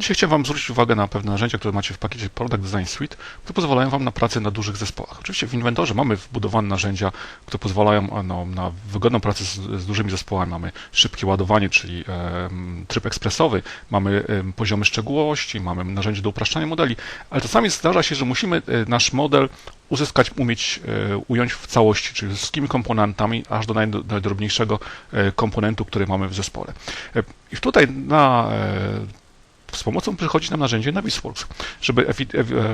Dzisiaj chciałem Wam zwrócić uwagę na pewne narzędzia, które macie w pakiecie Product Design Suite, które pozwalają Wam na pracę na dużych zespołach. Oczywiście w inwentorze mamy wbudowane narzędzia, które pozwalają no, na wygodną pracę z, z, dużymi zespołami. Mamy szybkie ładowanie, czyli e, tryb ekspresowy, mamy e, poziomy szczegółowości, mamy narzędzie do upraszczania modeli, ale czasami zdarza się, że musimy e, nasz model uzyskać, umieć e, ująć w całości, czyli z wszystkimi komponentami, aż do najdrobniejszego e, komponentu, który mamy w zespole. E, I tutaj na z pomocą przychodzi nam narzędzie Navisworks. Żeby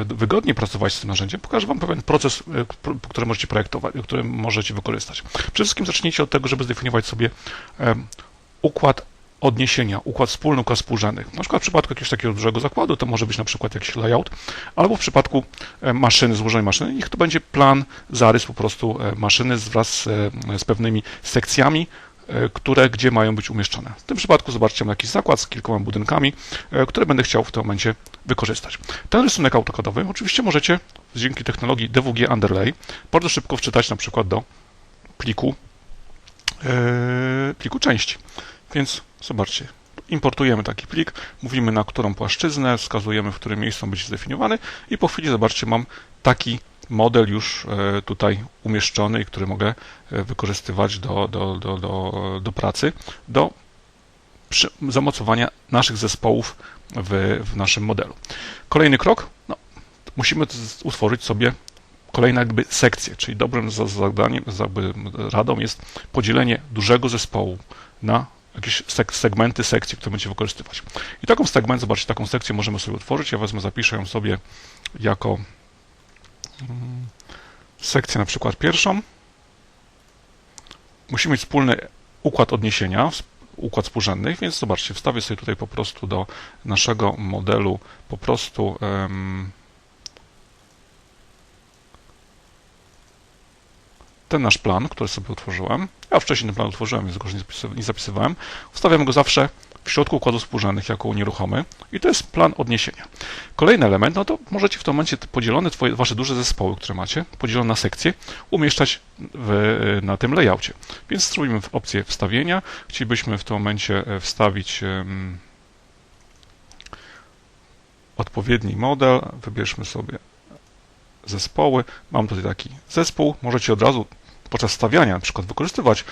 wygodnie pracować z tym narzędziem, pokażę Wam pewien proces, który możecie projektować, który możecie wykorzystać. Przede wszystkim zacznijcie od tego, żeby zdefiniować sobie układ odniesienia, układ wspólny, układ współrzędny. Na przykład w przypadku jakiegoś takiego dużego zakładu to może być na przykład jakiś layout, albo w przypadku e, maszyny, złożonej maszyny, niech to będzie plan, zarys po prostu e, maszyny wraz z, e, z pewnymi sekcjami, które gdzie mają być umieszczone. W tym przypadku zobaczcie, mam jakiś zakład z kilkoma budynkami, które będę chciał w tym momencie wykorzystać. Ten rysunek autokadowy oczywiście możecie dzięki technologii DWG Underlay bardzo szybko wczytać na przykład do pliku, pliku części. Więc zobaczcie, importujemy taki plik, mówimy na którą płaszczyznę, wskazujemy, w którym miejscu on będzie zdefiniowany i po chwili, zobaczcie, mam taki model już e, tutaj umieszczony, który mogę e, wykorzystywać do, do, do, do, do pracy, do zamocowania naszych zespołów w, w naszym modelu. Kolejny krok, no, musimy utworzyć sobie kolejne jakby sekcje, czyli dobrym zadaniem, jakby radą jest podzielenie dużego zespołu na jakieś segmenty sekcji, które będziecie wykorzystywać. I taką segment, zobaczcie, taką sekcję możemy sobie utworzyć. Ja wezmę, zapiszę ją sobie jako sekcję na przykład pierwszą. Musimy mieć wspólny układ odniesienia, układ współrzędnych, więc zobaczcie, wstawię sobie tutaj po prostu do naszego modelu po prostu um, ten nasz plan, który sobie utworzyłem, ja wcześniej ten plan utworzyłem, więc go nie zapisywałem, ustawiam go zawsze w środku układu współrzędnych jako nieruchomy i to jest plan odniesienia. Kolejny element, no to możecie w tym momencie podzielone twoje, wasze duże zespoły, które macie, podzielone na sekcje, umieszczać w, na tym layoutie. Więc w opcję wstawienia. Chcielibyśmy w tym momencie e, wstawić um, odpowiedni model. Wybierzmy sobie zespoły. Mam tutaj taki zespół. Możecie od razu podczas stawiania na przykład wykorzystywać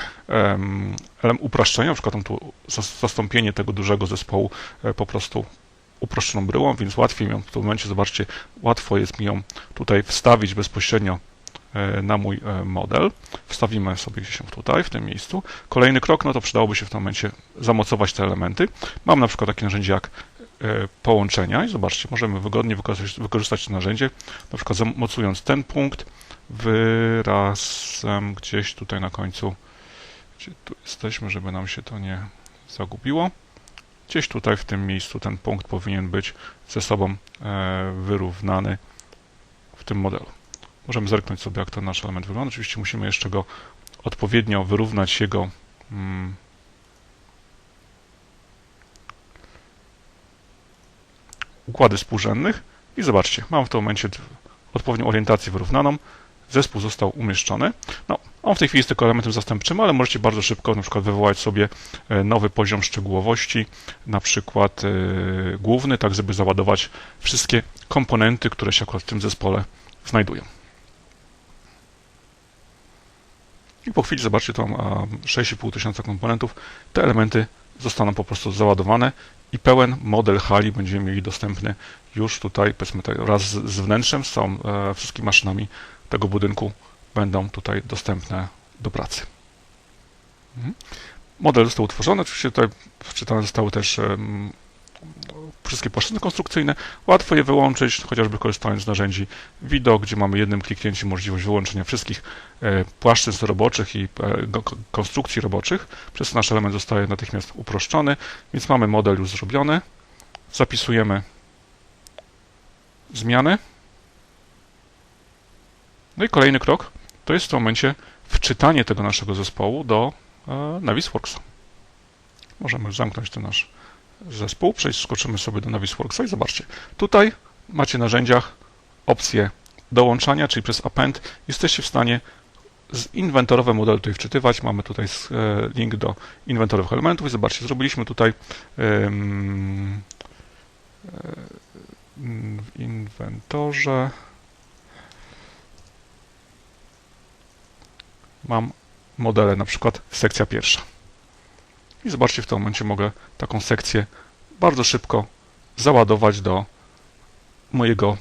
element upraszczenia, na przykład tu zastąpienie tego dużego zespołu e, po prostu uproszczoną bryłą, więc łatwiej ją w tym momencie, zobaczcie, łatwo jest mi ją tutaj wstawić bezpośrednio e, na mój e, model. Wstawimy sobie gdzieś tutaj, w tym miejscu. Kolejny krok, no to przydałoby się w tym momencie zamocować te elementy. Mam na przykład takie narzędzie jak połączenia i zobaczcie, możemy wygodnie wykorzystać, wykorzystać to narzędzie, na przykład zamocując ten punkt wyrazem gdzieś tutaj na końcu, gdzie tu jesteśmy, żeby nam się to nie zagubiło. Gdzieś tutaj w tym miejscu ten punkt powinien być ze sobą e, wyrównany w tym modelu. Możemy zerknąć sobie, jak ten nasz element wygląda. Oczywiście musimy jeszcze go odpowiednio wyrównać jego mm, układy współrzędnych i zobaczcie, mam w tym momencie odpowiednią orientację wyrównaną, zespół został umieszczony. No, on w tej chwili jest tylko elementem zastępczym, ale możecie bardzo szybko na przykład wywołać sobie e, nowy poziom szczegółowości, na przykład yy, główny, tak żeby załadować wszystkie komponenty, które się akurat w tym zespole znajdują. I po chwili, zobaczcie, to 6,5 tysiąca komponentów. Te elementy zostaną po prostu załadowane i pełen model hali będziemy mieli dostępny już tutaj, powiedzmy tak, wraz z wnętrzem, z całą, e, wszystkimi maszynami tego budynku będą tutaj dostępne do pracy. Mhm. Model został utworzony, oczywiście tutaj wczytane zostały też wszystkie płaszczyzny konstrukcyjne. Łatwo je wyłączyć, chociażby korzystając z narzędzi widok, gdzie mamy jednym kliknięciem możliwość wyłączenia wszystkich e, płaszczyzn roboczych i e, konstrukcji roboczych, przez nasz element zostaje natychmiast uproszczony, więc mamy model już zrobiony. Zapisujemy zmiany. No i kolejny krok to jest w tym momencie wczytanie tego naszego zespołu do e, Navisworks. Możemy zamknąć ten nasz zespół, przejść, skoczymy sobie do Navisworksa i zobaczcie, tutaj macie w narzędziach opcję dołączania, czyli przez append jesteście w stanie z inwentorowe modele tutaj wczytywać. Mamy tutaj e, link do inwentorowych elementów i zobaczcie, zrobiliśmy tutaj um, inwentorze mam modele, na przykład sekcja pierwsza. I zobaczcie, w tym momencie mogę taką sekcję bardzo szybko załadować do mojego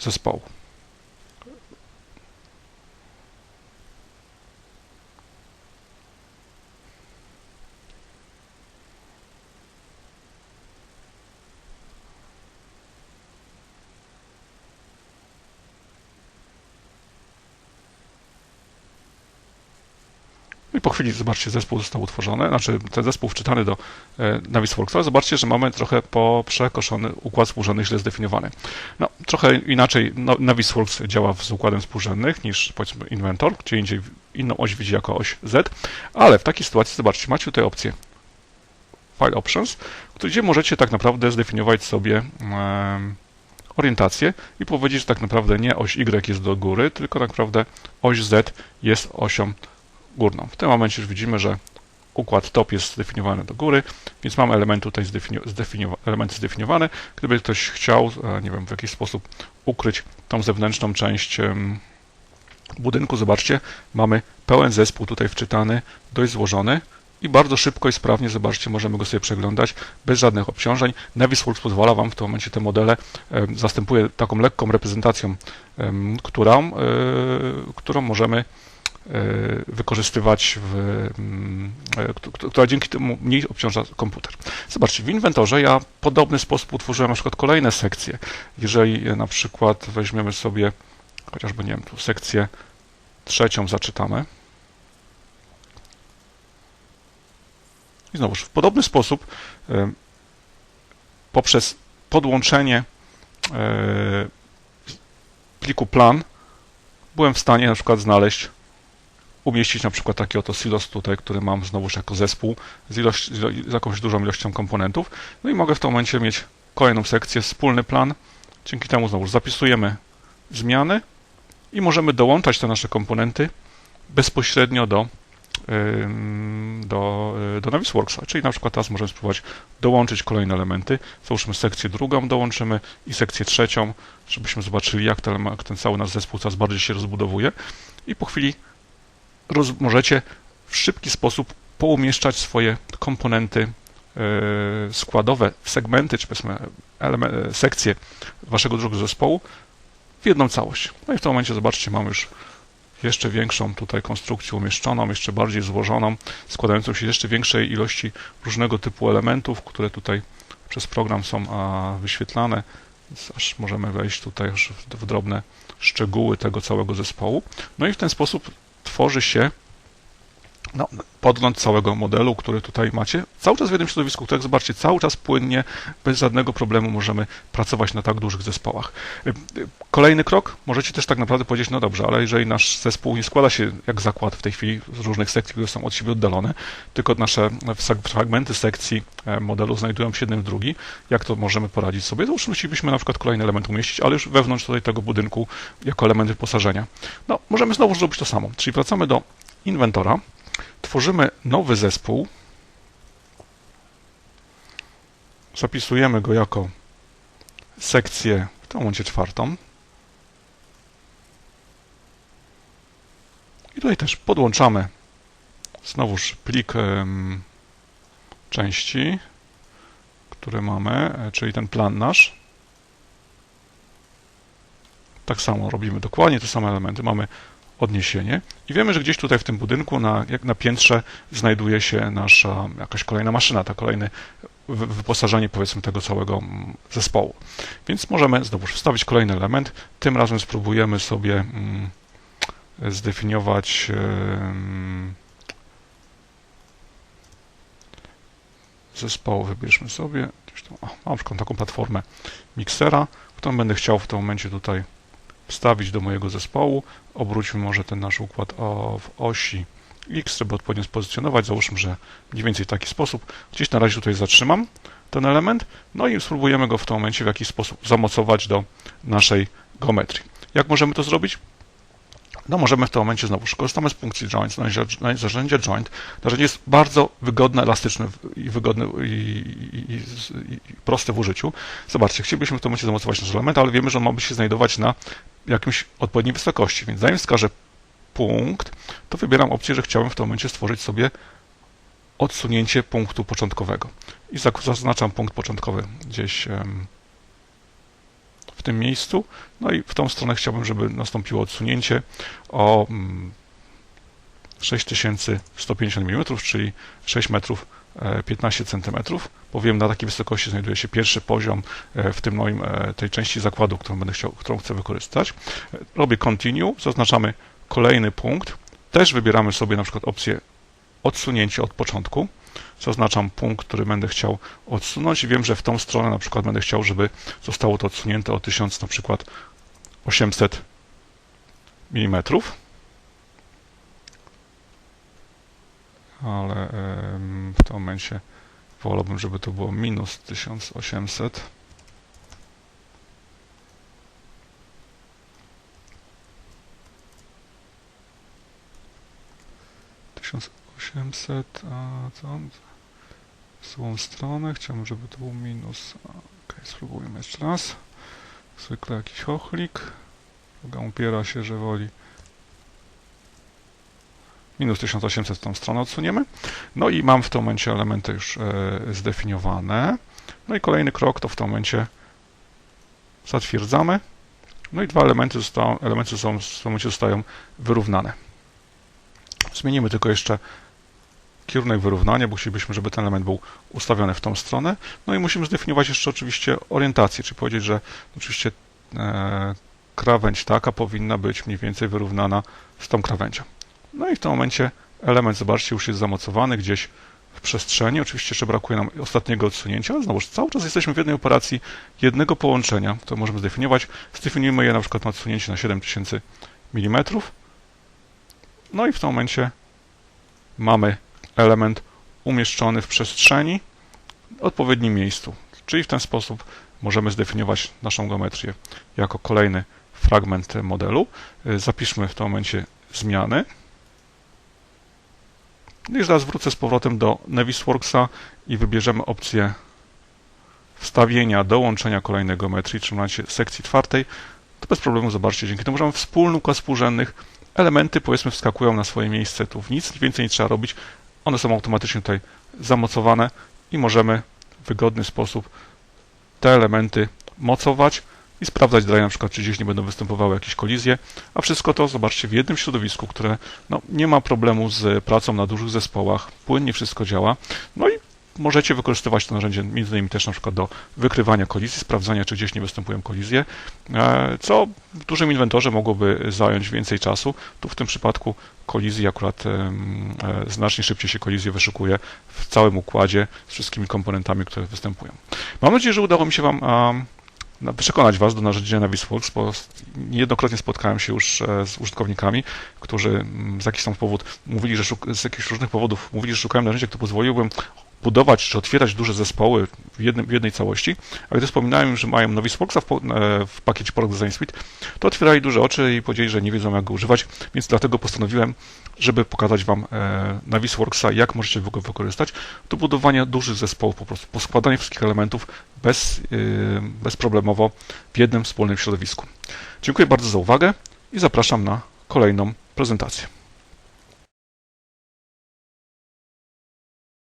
zespołu. Po chwili, zobaczcie, zespół został utworzony, znaczy ten zespół wczytany do e, Navisworks, ale zobaczcie, że mamy trochę poprzekoszony układ współrzędnych źle zdefiniowany. No, trochę inaczej no, działa z układem współrzędnych niż powiedzmy Inventor, gdzie indziej inną oś widzi jako oś Z, ale w takiej sytuacji, zobaczcie, macie tutaj opcję File Options, gdzie możecie tak naprawdę zdefiniować sobie orientację i powiedzieć, że tak naprawdę nie oś Y jest do góry, tylko tak naprawdę oś Z jest osią górną. W tym momencie już widzimy, że układ top jest zdefiniowany do góry, więc mamy element tutaj zdefiniu elementy zdefiniowane. Gdyby ktoś chciał, e, nie wiem, w jakiś sposób ukryć tą zewnętrzną część budynku, zobaczcie, mamy pełen zespół tutaj wczytany, dość złożony i bardzo szybko i sprawnie, zobaczcie, możemy go sobie przeglądać bez żadnych obciążeń. Navisworks pozwala Wam w tym momencie te modele, zastępuje taką lekką reprezentacją, którą, e, którą możemy wykorzystywać, w, mm, e, która dzięki temu mniej obciąża komputer. Zobaczcie, w inwentorze ja w podobny sposób utworzyłem na przykład kolejne sekcje. Jeżeli na przykład weźmiemy sobie chociażby, nie wiem, tu sekcję trzecią zaczytamy. I znowuż w podobny sposób e, poprzez podłączenie pliku plan byłem w stanie na przykład znaleźć umieścić na przykład taki oto silos tutaj, który mam znowuż jako zespół z, ilość, z jakąś dużą ilością komponentów. No i mogę w tym momencie mieć kolejną sekcję, wspólny plan. Dzięki temu znowu zapisujemy zmiany i możemy dołączać te nasze komponenty bezpośrednio do, do, y, do Navisworksa. Czyli na przykład teraz możemy spróbować dołączyć kolejne elementy. Załóżmy sekcję drugą dołączymy i sekcję trzecią, żebyśmy zobaczyli, jak ten, jak ten cały nasz zespół coraz bardziej się rozbudowuje. I po chwili możecie w szybki sposób poumieszczać swoje komponenty e, składowe, segmenty, czy powiedzmy element, sekcje waszego drugiego zespołu w jedną całość. No i w tym momencie zobaczcie, mamy już jeszcze większą tutaj konstrukcję umieszczoną, jeszcze bardziej złożoną, składającą się jeszcze większej ilości różnego typu elementów, które tutaj przez program są wyświetlane, aż możemy wejść tutaj już w drobne szczegóły tego całego zespołu. No i w ten sposób tworzy się no, podgląd całego modelu, który tutaj macie, cały czas w jednym środowisku, które jak zobaczcie, cały czas płynnie, bez żadnego problemu możemy pracować na tak dużych zespołach. Y, y, kolejny krok, możecie też tak naprawdę powiedzieć, no dobrze, ale jeżeli nasz zespół nie składa się jak zakład w tej chwili z różnych sekcji, które są od siebie oddalone, tylko nasze fragmenty sekcji e, modelu znajdują się jeden w drugi, jak to możemy poradzić sobie? To już musielibyśmy na przykład kolejny element umieścić, ale już wewnątrz tutaj tego budynku jako element wyposażenia. No, możemy znowu zrobić to samo, czyli wracamy do inwentora, tworzymy nowy zespół, zapisujemy go jako sekcję, w tym momencie czwartą. I tutaj też podłączamy znowuż plik części, który mamy, e, czyli ten plan nasz. Tak samo robimy dokładnie te same elementy. Mamy odniesienie i wiemy, że gdzieś tutaj w tym budynku na, jak na piętrze znajduje się nasza jakaś kolejna maszyna, to kolejne wyposażenie powiedzmy tego całego mm, zespołu. Więc możemy znowu wstawić kolejny element. Tym razem spróbujemy sobie mm, zdefiniować zespołu. Wybierzmy sobie o, przykład taką platformę miksera, którą będę chciał w tym momencie tutaj wstawić do mojego zespołu. Obróćmy może ten nasz układ o, w osi X, żeby odpowiednio spozycjonować. Załóżmy, że mniej więcej w taki sposób. Gdzieś na razie tutaj zatrzymam ten element, no i spróbujemy go w tym momencie w jakiś sposób zamocować do naszej geometrii. Jak możemy to zrobić? No możemy w tym momencie znowu korzystamy z funkcji joint, narzędzie joint. Narzędzie jest bardzo wygodne, elastyczne i wygodne i, i, i, proste w użyciu. Zobaczcie, chcielibyśmy w tym momencie zamocować nasz element, ale wiemy, że on ma się znajdować na jakimś odpowiedniej wysokości, więc zanim wskażę punkt, to wybieram opcję, że chciałbym w tym momencie stworzyć sobie odsunięcie punktu początkowego. I zaznaczam punkt początkowy gdzieś tym miejscu. No i w tą stronę chciałbym, żeby nastąpiło odsunięcie o 6150 mm, czyli 6 metrów 15 cm, bowiem na takiej wysokości znajduje się pierwszy poziom e, w tym moim, e, tej części zakładu, którą będę chciał, którą chcę wykorzystać. Robię continue, zaznaczamy kolejny punkt. Też wybieramy sobie na przykład opcję odsunięcie od początku. Zaznaczam punkt, który będę chciał odsunąć i wiem, że w tą stronę na przykład będę chciał, żeby zostało to odsunięte o 1000 na przykład 800 mm. Ale w tym momencie wolałbym, żeby to było minus 1800 1800, a co? W złą stronę, chciałbym, żeby to był minus. Ok, spróbujmy jeszcze raz. Zwykle jakiś chochlik. Druga upiera się, że woli minus 1800 w tą stronę odsuniemy. No i mam w tym momencie elementy już e, zdefiniowane. No i kolejny krok to w tym momencie zatwierdzamy. No i dwa elementy, elementy są, w tym momencie zostają wyrównane. Zmienimy tylko jeszcze kierunek wyrównania, bo chcielibyśmy, żeby ten element był ustawiony w tą stronę. No i musimy zdefiniować jeszcze oczywiście orientację, czyli powiedzieć, że oczywiście e, krawędź taka powinna być mniej więcej wyrównana z tą krawędzią. No i w tym momencie element, zobaczcie, już jest zamocowany gdzieś w przestrzeni. Oczywiście jeszcze brakuje nam ostatniego odsunięcia, ale znowu cały czas jesteśmy w jednej operacji jednego połączenia, które możemy zdefiniować. Zdefiniujmy je na przykład na odsunięcie na 7000 mm. No i w tym momencie mamy element umieszczony w przestrzeni w odpowiednim miejscu. Czyli w ten sposób możemy zdefiniować naszą geometrię jako kolejny fragment modelu. Zapiszmy w tym momencie zmiany. No I zaraz wrócę z powrotem do Navisworksa i wybierzemy opcję wstawienia, dołączenia kolejnej geometrii, czyli w sekcji czwartej. To bez problemu, zobaczcie, dzięki temu, że mamy wspólny układ współrzędnych, elementy powiedzmy wskakują na swoje miejsce, tu w nic więcej nie trzeba robić, one są automatycznie tutaj zamocowane i możemy w wygodny sposób te elementy mocować i sprawdzać dalej na przykład, czy gdzieś nie będą występowały jakieś kolizje, a wszystko to zobaczcie w jednym środowisku, które no, nie ma problemu z pracą na dużych zespołach, płynnie wszystko działa, no i możecie wykorzystywać to narzędzie między innymi też na przykład do wykrywania kolizji, sprawdzania, czy gdzieś nie występują kolizje, e, co w dużym inwentorze mogłoby zająć więcej czasu. Tu w tym przypadku kolizji akurat e, znacznie szybciej się kolizje wyszukuje w całym układzie z wszystkimi komponentami, które występują. Mam nadzieję, że udało mi się Wam przekonać Was do narzędzia Navisworks, bo niejednokrotnie spotkałem się już e, z użytkownikami, którzy z jakichś tam powód mówili, że z jakichś różnych powodów mówili, że szukają narzędzia, które pozwoliłbym budować czy otwierać duże zespoły w, jednym, w jednej całości, a gdy wspominałem, że mają Navisworksa w, w pakiecie Product Design Suite, to otwierali duże oczy i powiedzieli, że nie wiedzą jak go używać, więc dlatego postanowiłem, żeby pokazać Wam e, Navisworksa, jak możecie go wykorzystać do budowania dużych zespołów, po prostu poskładania wszystkich elementów bez, e, bezproblemowo w jednym wspólnym środowisku. Dziękuję bardzo za uwagę i zapraszam na kolejną prezentację.